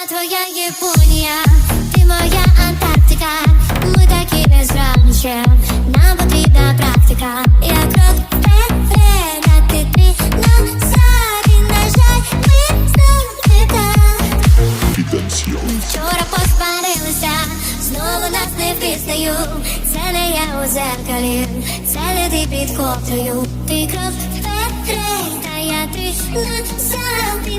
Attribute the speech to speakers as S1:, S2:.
S1: Я твоя Японія, ти моя Антарктика. Ми такі незграбніші, нам потрібна практика. Я крок вперед, а ти ти назад. І, на жаль, ми завжди. Вчора посварилися, знову нас не впізнаю. Це не я у зеркалі, це не ти під ковдрою. Ти крок вперед, а я ти назад. На